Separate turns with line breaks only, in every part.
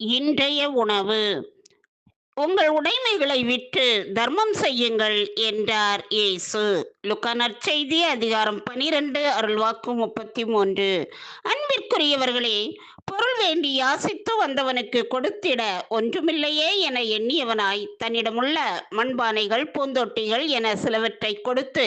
இன்றைய உணவு. உங்கள் உடைமைகளை விற்று தர்மம் செய்யுங்கள் என்றார் இயேசு. லுக்கா நற்செய்தி அதிகாரம் பனிரெண்டு அருள்வாக்கு முப்பத்தி மூன்று அன்பிற்குரியவர்களே பொருள் வேண்டி யாசித்து வந்தவனுக்கு கொடுத்திட ஒன்றுமில்லையே என எண்ணியவனாய் தன்னிடமுள்ள மண்பானைகள் பூந்தொட்டிகள் என சிலவற்றை கொடுத்து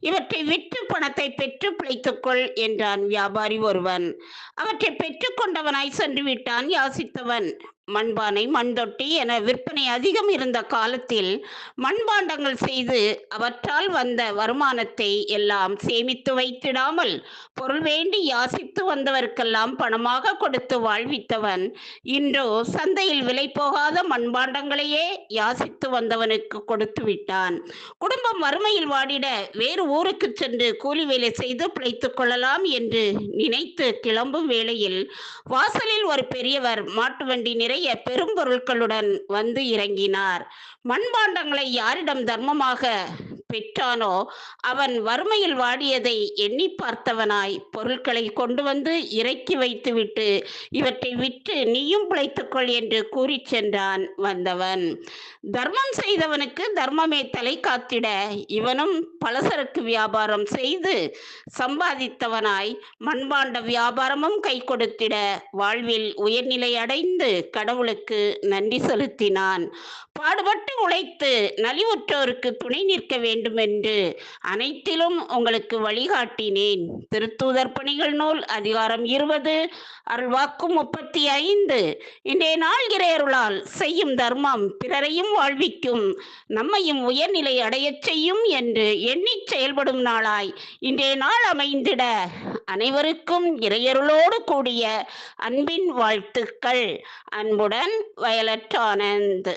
இவற்றை விற்று பணத்தை பெற்று பிழைத்துக்கொள் என்றான் வியாபாரி ஒருவன். அவற்றை பெற்றுக்கொண்டவனாய் சென்று விட்டான் யாசித்தவன். மண்பானை மண்தொட்டி என விற்பனை அதிகம் இருந்த காலத்தில் மண்பாண்டங்கள் செய்து அவற்றால் வந்த வருமானத்தை எல்லாம் சேமித்து வைத்திடாமல் பொருள் வேண்டி யாசித்து வந்தவர்க்கெல்லாம் பணமாக கொடுத்து வாழ்வித்தவன் இன்றோ சந்தையில் விலை போகாத மண்பாண்டங்களையே யாசித்து வந்தவனுக்கு கொடுத்து விட்டான். குடும்பம் வறுமையில் வாடிட வேறு ஊருக்கு சென்று கூலி வேலை செய்து பிழைத்துக் கொள்ளலாம் என்று நினைத்து கிளம்பும் வேளையில் வாசலில் ஒரு பெரியவர் மாட்டு வண்டி நிறைய பெரும் பொருட்களுடன் வந்து இறங்கினார். மண்பாண்டங்களை யாரிடம் தர்மமாக பெற்றானோ அவன் வறுமையில் வாடியதை எண்ணி பார்த்தவனாய் பொருட்களை கொண்டு வந்து இறக்கி வைத்துவிட்டு இவற்றை விற்று நீயும் பிழைத்துக்கொள் என்று கூறி சென்றான் வந்தவன். தர்மம் செய்தவனுக்கு தர்மமே தலை காத்திட இவனும் பலசரக்கு வியாபாரம் செய்து சம்பாதித்தவனாய் மண்பாண்ட வியாபாரமும் கை கொடுத்திட வாழ்வில் உயர்நிலை அடைந்து கடவுளுக்கு நன்றி செலுத்தினான். பாடுபட்டு உழைத்து நலிவுற்றோருக்கு துணை நிற்க வேண்டும் வேண்டும் என்று அனைத்திலும் உங்களுக்கு வழிகாட்டினேன். திருத்தூதர் பணிகள் நூல் அதிகாரம் இருபது அருள்வாக்கு முப்பத்தி ஐந்து இன்றைய நாள் இறையருளால் செய்யும் தர்மம் பிறரையும் வாழ்விக்கும். நம்மையும் உயர்நிலை அடையச் செய்யும் என்று எண்ணி செயல்படும் நாளாய். இன்றைய நாள் அமைந்திட அனைவருக்கும் இறையருளோடு கூடிய அன்பின் வாழ்த்துக்கள். அன்புடன் வயலட் ஆனந்த்.